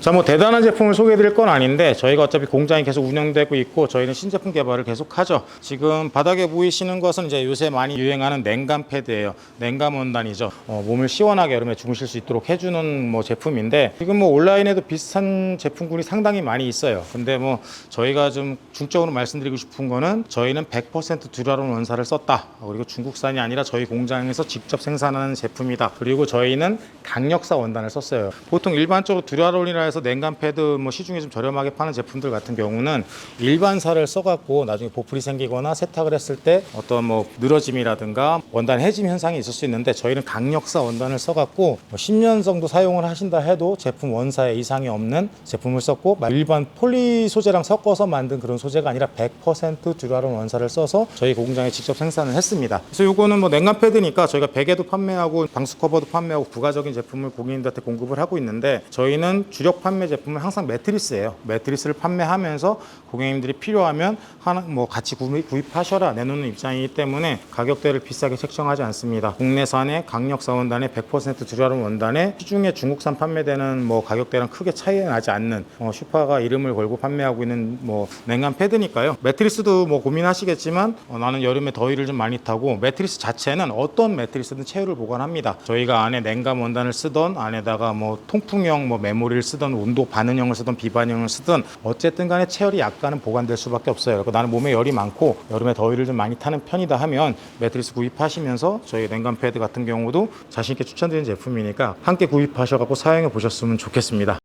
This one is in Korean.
자, 뭐 대단한 제품을 소개해 드릴 건 아닌데 저희가 어차피 공장이 계속 운영되고 있고 저희는 신제품 개발을 계속 하죠. 지금 바닥에 보이시는 것은 이제 요새 많이 유행하는 냉감 패드예요. 냉감 원단이죠. 어, 몸을 시원하게 여름에 주무실 수 있도록 해주는 뭐 제품인데 지금 뭐 온라인에도 비슷한 제품군이 상당히 많이 있어요. 근데 뭐 저희가 좀 중적으로 말씀드리고 싶은 거는 저희는 100% 듀라론 원사를 썼다. 그리고 중국산이 아니라 저희 공장에서 직접 생산하는 제품이다. 그리고 저희는 강력사 원단을 썼어요. 보통 일반적으로 듀라론이라 해서 냉감 패드 뭐 시중에 좀 저렴하게 파는 제품들 같은 경우는 일반사를 써갖고 나중에 보풀이 생기거나 세탁을 했을 때 어떤 뭐 늘어짐이라든가 원단 해짐 현상이 있을 수 있는데 저희는 강력사 원단을 써갖고 뭐 10년 정도 사용을 하신다 해도 제품 원사에 이상이 없는 제품을 썼고 일반 폴리 소재랑 섞어서 만든 그런 소재가 아니라 100% 듀라론 원사를 써서 저희 공장에 직접 생산을 했습니다. 그래서 요거는 뭐 냉감 패드니까 저희가 베개도 판매하고 방수 커버도 판매하고 부가적인 제품을 고객님들한테 공급을 하고 있는데 저희는 주력 판매 제품은 항상 매트리스예요. 매트리스를 판매하면서 고객님들이 필요하면 하나 뭐 같이 구입, 구입 하셔라 내놓는 입장이기 때문에 가격대를 비싸게 책정하지 않습니다. 국내산의 강력 사 원단의 100% 듀라론 원단에 시중에 중국산 판매되는 뭐 가격대랑 크게 차이가 나지 않는 어, 슈퍼가 이름을 걸고 판매하고 있는 뭐 냉감 패드니까요. 매트리스도 뭐 고민하시겠지만 어, 나는 여름에 더위를 좀 많이 타고 매트리스 자체는 어떤 매트리스든 체유를 보관합니다. 저희가 안에 냉감 원단을 쓰던 안에다가 뭐 통풍형 뭐 메모리를 쓰던 온도 반응형을 쓰던 비반응형을 쓰던 어쨌든 간에 체열이 약간은 보관될 수밖에 없어요. 그리고 나는 몸에 열이 많고 여름에 더위를 좀 많이 타는 편이다 하면 매트리스 구입하시면서 저희 냉감 패드 같은 경우도 자신 있게 추천드리는 제품이니까 함께 구입하셔갖고 사용해 보셨으면 좋겠습니다.